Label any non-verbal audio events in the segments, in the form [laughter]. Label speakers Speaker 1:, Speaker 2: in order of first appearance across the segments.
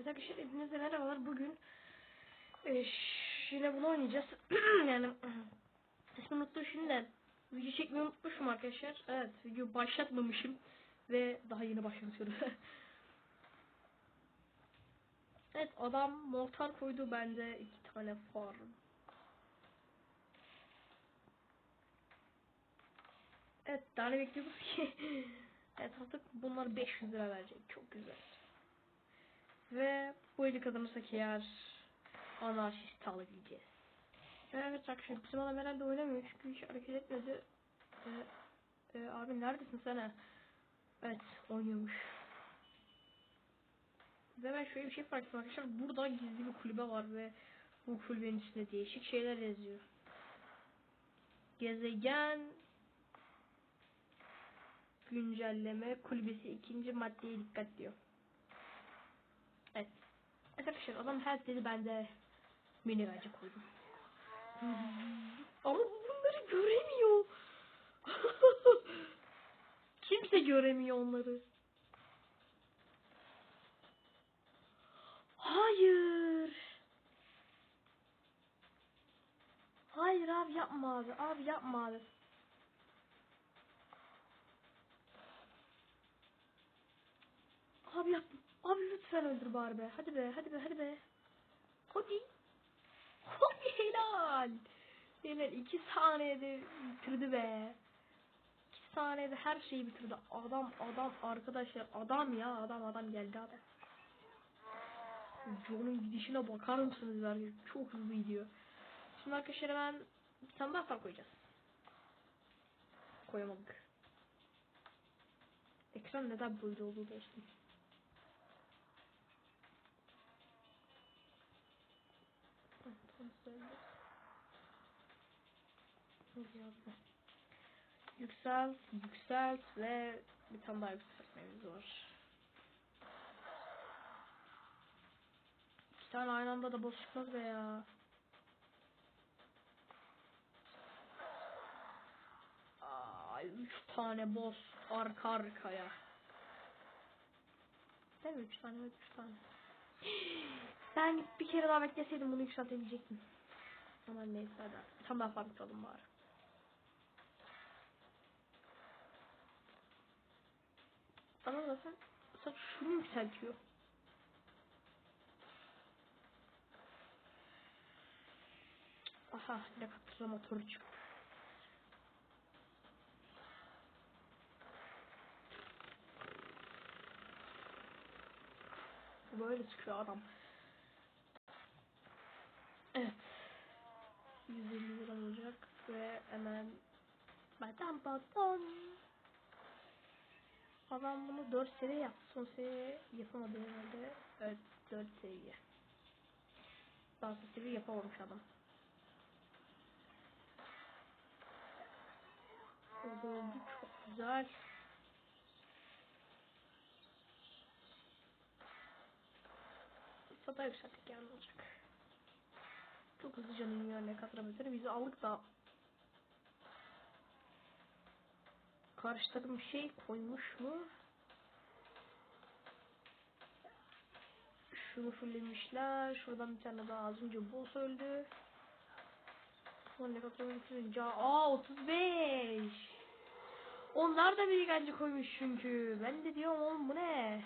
Speaker 1: Arkadaşlar hepinize merhabalar. Bugün e, yine bunu oynayacağız. [clears throat] yani [clears throat] ismini unuttum şimdi de video çekmeyi unutmuşum arkadaşlar. Evet video başlatmamışım ve daha yeni başlatıyoruz. [laughs] evet adam mortar koydu bende iki tane farm. Evet daha ne bekliyoruz ki? [laughs] evet artık bunlar 500 lira verecek. Çok güzel. Ve bu eli kazanırsak eğer anarşist alabileceğiz. Evet arkadaşlar bizim adam herhalde oynamıyor çünkü hiç hareket etmedi. Ee, e, abi neredesin sen? Evet oynuyormuş. Ve ben şöyle bir şey fark ettim arkadaşlar. Burada gizli bir kulübe var ve bu kulübenin içinde değişik şeyler yazıyor. Gezegen güncelleme kulübesi ikinci maddeye dikkat diyor. Arkadaşlar adam her dedi ben de mini bence koydum. Ama bunları göremiyor. [laughs] Kimse göremiyor onları. Hayır. Hayır abi yapma abi. Abi yapma abi. Abi yapma. Abi lütfen öldür bari be. Hadi be, hadi be, hadi be. Hadi. Hadi helal. Helal. iki saniyede bitirdi be. İki saniyede her şeyi bitirdi. Adam, adam arkadaşlar. Adam ya, adam, adam geldi abi. John'un gidişine bakar mısınız belki? Çok hızlı gidiyor. Şimdi arkadaşlar hemen bir tane daha koyacağız. Koyamadık. Ekran neden böyle oldu dostum? Tam Ne yazdı? Yükselt, yükselt ve bir tane daha yükseltmemiz var. Bir tane aynı anda da boss çıkmaz be ya. Ay, üç tane boss arka arkaya. Değil mi? Üç tane, üç tane. [gasps] Ben bir kere daha bekleseydim bunu yükseltebilecektim. Ama neyse hadi. Farm tutalım bari. Ama zaten sadece şunu yükseltiyor. Aha ne kadar motoru çıktı. Böyle çıkıyor adam. Evet. 150 lira olacak ve hemen Madame Baton Adam bunu 4 seviye yaptı. Son seviye yapamadı herhalde. Evet 4 seviye. Daha sonra seviye yapamamış adam. Oldu çok güzel. Sada yükselttik yani olacak. Çok hızlıca iniyor ne kadar mesela bizi aldık da karşı takım bir şey koymuş mu? Şunu fullemişler. Şuradan bir tane daha az önce boss öldü. Son ne kadar bitirince aa 35. Onlar da bir gancı koymuş çünkü. Ben de diyorum oğlum bu ne?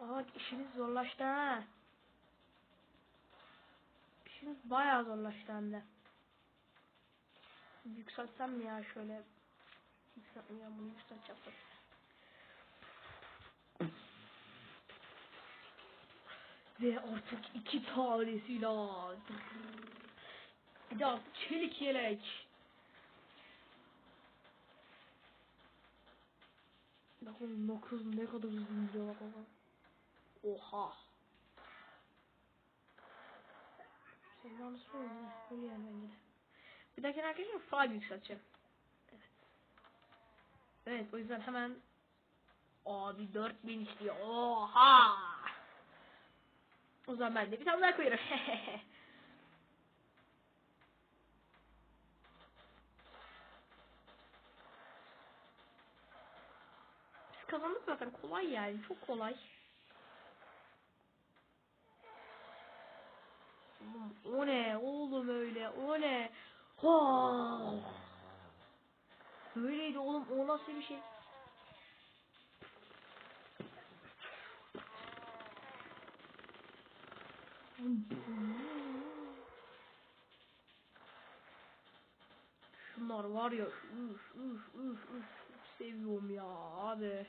Speaker 1: Aa işimiz zorlaştı ha. Bayağı zorlaştı hem de. Yükseltsem mi ya şöyle? Yükseltmeyeceğim bunu yükselteceğim. Ve artık iki tane silah. Bir de artık çelik yelek. Bakın dokuz ne kadar gidiyor bak bak. Oha. Sen yanlış mı oldu? Yani bence de. Bir dahaki arkadaşlar fag yükselteceğim. Evet. Evet o yüzden hemen Abi 4000 istiyor. Oha. O zaman ben de bir tane daha koyarım. kazandık zaten. Kolay yani. Çok kolay. O ne oğlum öyle? O ne? Ha! Böyleydi oğlum. O nasıl bir şey? Şunlar var ya üf üf üf üf seviyorum ya abi.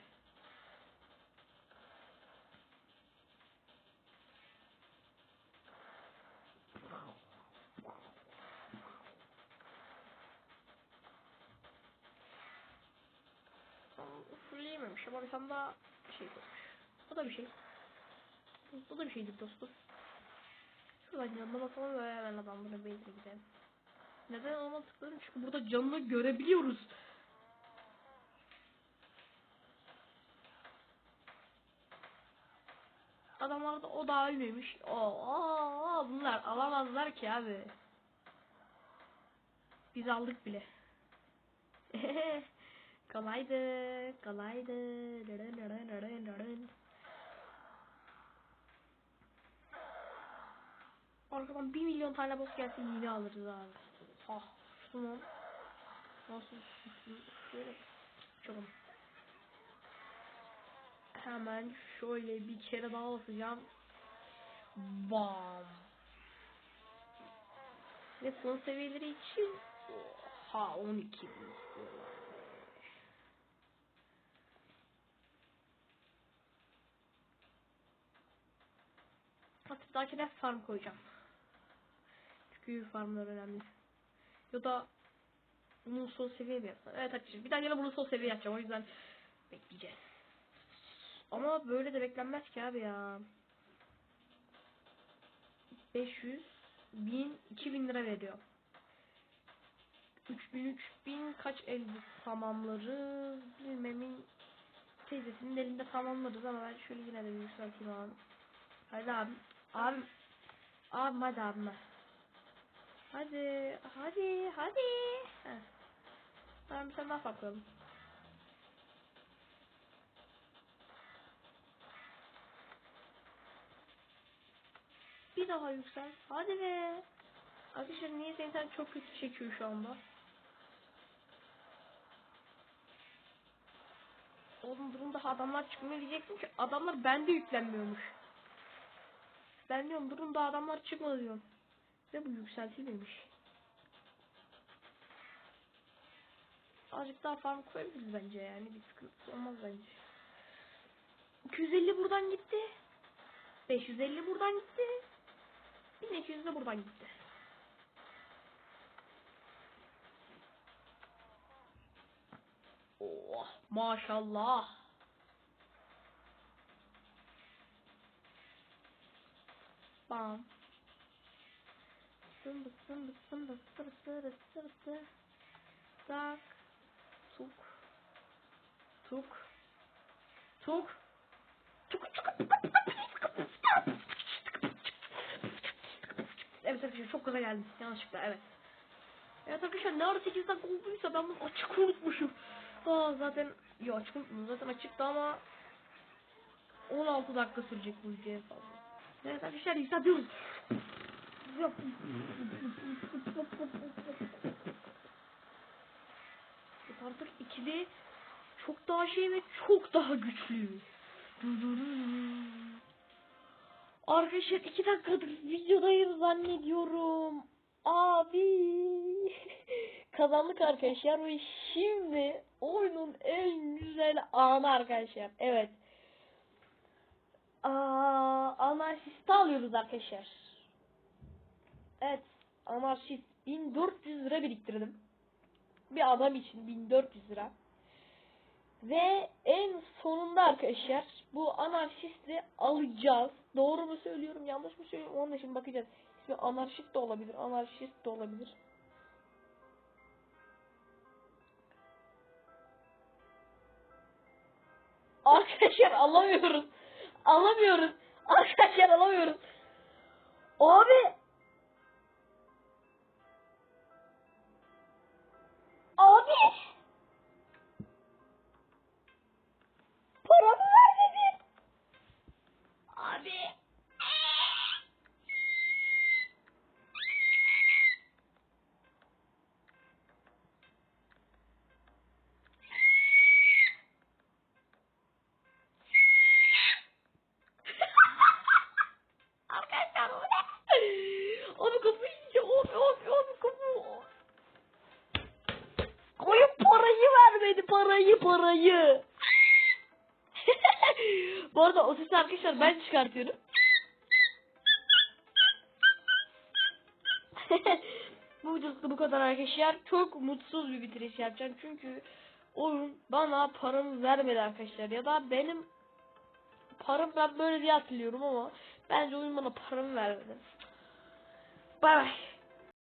Speaker 1: Fulleyememiş ama bir tane daha şey koymuş. Bu da bir şey. Bu da bir şeydir dostum. Şuradan yanına bakalım ve hemen adamların base'e gidelim. Neden ona tıkladım? Çünkü burada canını görebiliyoruz. Adamlar da o da ölmemiş. Oo, bunlar alamazlar ki abi. Biz aldık bile. [laughs] kolaydı, kolaydı. Dırın, dırın, dırın, dırın. Arkadan 1 milyon tane boss gelse yine alırız abi. Ah, şunu nasıl şöyle çıkalım. Hemen şöyle bir kere daha basacağım. Bam. Ve son seviyeleri için ha 12 bin istiyorlar. Hatta dakine farm koyacağım. Çünkü farmlar önemli. Ya da bunun son seviye mi yapsam? Evet arkadaşlar bir tane bunu son seviye yapacağım o yüzden bekleyeceğiz. Ama böyle de beklenmez ki abi ya. 500 1000 2000 lira veriyor. 3000 3000 kaç elde tamamlarız bilmemin teyzesinin elinde tamamlarız ama ben şöyle yine de bir yükselteyim abi. Hadi abi. Abim. Abim hadi abime. Hadi. Hadi. Hadi. Heh. Tamam sen daha farklı. Bir daha yüksel. Hadi be. Arkadaşlar niye sen çok kötü çekiyor şu anda. Oğlum durun daha adamlar çıkmıyor diyeceksin ki adamlar bende yüklenmiyormuş. Ben diyorum durun da adamlar çıkmadı diyorum. Ve bu yükseltilmemiş. Azıcık daha farm koyabiliriz bence yani bir sıkıntı olmaz bence. 250 buradan gitti. 550 buradan gitti. 1200 de buradan gitti. Oh maşallah. Bam. Sındı sındı sındı sırı sırı sırı sırı. Tak. Tuk. Tuk. Tuk. Tuk tuk. Evet arkadaşlar çok gaza geldim. Yanlışlıkla evet. Evet arkadaşlar ne ara 8 dakika olduysa ben bunu açık unutmuşum. Aa zaten yo açık unutmuşum. Zaten açıktı ama 16 dakika sürecek bu video fazla. Evet arkadaşlar yükseltiyoruz. Artık ikili çok daha şey ve çok daha güçlü. Arkadaşlar iki dakikadır videodayım zannediyorum. Abi. [laughs] Kazandık arkadaşlar ve şimdi oyunun en güzel anı arkadaşlar. Evet. Aa, anarşisti alıyoruz arkadaşlar. Evet. Anarşist 1400 lira biriktirdim. Bir adam için 1400 lira. Ve en sonunda arkadaşlar bu anarşisti alacağız. Doğru mu söylüyorum yanlış mı söylüyorum onun için bakacağız. İsmi anarşist de olabilir anarşist de olabilir. Arkadaşlar alamıyoruz. Alamıyoruz. [laughs] Arkadaşlar alamıyoruz. Abi. Parayı. [laughs] Bu arada o sesi arkadaşlar ben çıkartıyorum. [laughs] bu videoda bu kadar arkadaşlar. Çok mutsuz bir bitiriş yapacağım. Çünkü oyun bana paramı vermedi arkadaşlar. Ya da benim param ben böyle diye hatırlıyorum ama bence oyun bana paramı vermedi. Bay bay.